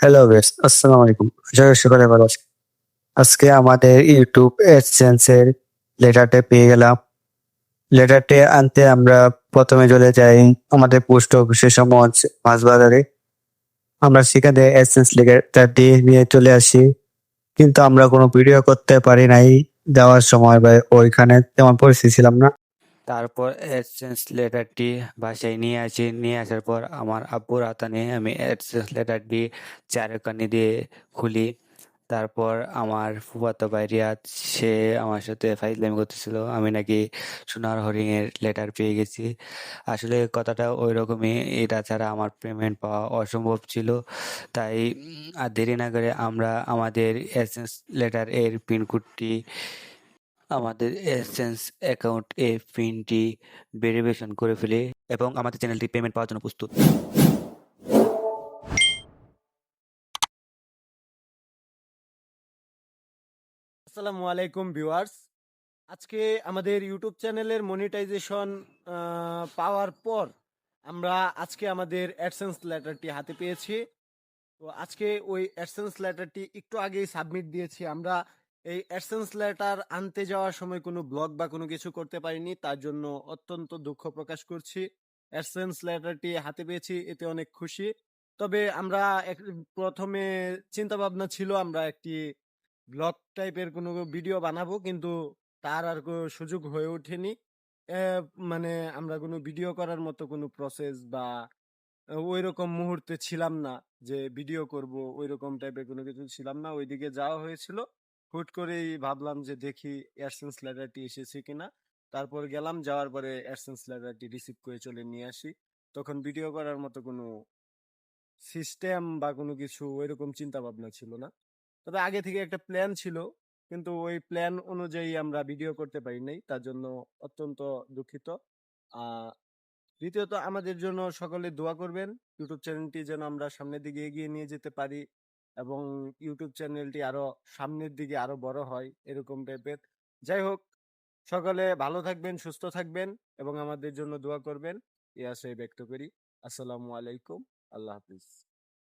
Hello base আসসালামু আলাইকুম আশা করি ভালো আছেন আজকে আমাদের ইউটিউব এর লেটারটা পেয়ে গেলাম। লেটারটি আনতে আমরা প্রথমে চলে যাই আমাদের পোস্ট অফিসের সমাজ মাছবাজারে। আমরা সেখানে এসেন্স লেটারটি নিয়ে চলে আসি। কিন্তু আমরা কোনো ভিডিও করতে পারি নাই। যাওয়ার সময় বা ওইখানে তেমন পরিস্থিতি ছিলাম না। তারপর এসেন্স লেটারটি বাসায় নিয়ে আসি। নিয়ে আসার পর আমার আব্বুর হাতে নিয়ে আমি এসেন্স লেটারটি চারকানি দিয়ে খুলি। তারপর আমার ফুফাতো ভাই সে আমার সাথে ফাইজলামি করতেছিল। আমি নাকি সোনার হরিণের লেটার পেয়ে গেছি। আসলে কথাটা ওই রকমই এটা ছাড়া আমার পেমেন্ট পাওয়া অসম্ভব ছিল। তাই আর দেরি না করে আমরা আমাদের এসেন্স লেটার এর পিনকোডটি আমাদের এসেন্স অ্যাকাউন্ট এ পিনটি ভেরিফিকেশন করে ফেলে এবং আমাদের চ্যানেলটি পেমেন্ট পাওয়ার জন্য প্রস্তুত। আসসালামু আলাইকুম ভিউয়ার্স। আজকে আমাদের ইউটিউব চ্যানেলের মনিটাইজেশন পাওয়ার পর আমরা আজকে আমাদের অ্যাডসেন্স লেটারটি হাতে পেয়েছি। তো আজকে ওই অ্যাডসেন্স লেটারটি একটু আগেই সাবমিট দিয়েছি আমরা। এই অ্যাডসেন্স লেটার আনতে যাওয়ার সময় কোনো ব্লগ বা কোনো কিছু করতে পারিনি, তার জন্য অত্যন্ত দুঃখ প্রকাশ করছি। অ্যাডসেন্স লেটারটি হাতে পেয়েছি, এতে অনেক খুশি। তবে আমরা প্রথমে চিন্তা ভাবনা ছিল আমরা একটি ব্লগ টাইপের কোনো ভিডিও বানাবো, কিন্তু তার আর কোনো সুযোগ হয়ে ওঠেনি। মানে আমরা কোনো ভিডিও করার মতো কোনো প্রসেস বা ওই রকম মুহূর্তে ছিলাম না যে ভিডিও করব ওই রকম টাইপের কোনো কিছু ছিলাম না, ওইদিকে যাওয়া হয়েছিল। হুট করেই ভাবলাম যে, দেখি অ্যাডসেন্স লেটারটি এসেছে কিনা। তারপর গেলাম, যাওয়ার পরে অ্যাডসেন্স লেটারটি রিসিভ করে চলে নিয়ে আসি। তখন ভিডিও করার মতো কোনো সিস্টেম বা কোনো কিছু ওইরকম চিন্তা ভাবনা ছিল না। তবে আগে থেকে একটা প্ল্যান ছিল, কিন্তু ওই প্ল্যান অনুযায়ী আমরা ভিডিও করতে পারি নাই, তার জন্য অত্যন্ত দুঃখিত। দ্বিতীয়ত, আমাদের জন্য সকলে দোয়া করবেন। ইউটিউব চ্যানেলটি যেন আমরা সামনের দিকে এগিয়ে নিয়ে যেতে পারি। এবং ইউটিউব চ্যানেলটি আরও সামনের দিকে আরও বড় হয়, এরকম টাইপের যাই হোক, সকালে ভালো থাকবেন, সুস্থ থাকবেন এবং আমাদের জন্য দোয়া করবেন। এ আশায় ব্যক্ত করি। আসসালামু আলাইকুম। আল্লাহ হাফিজ।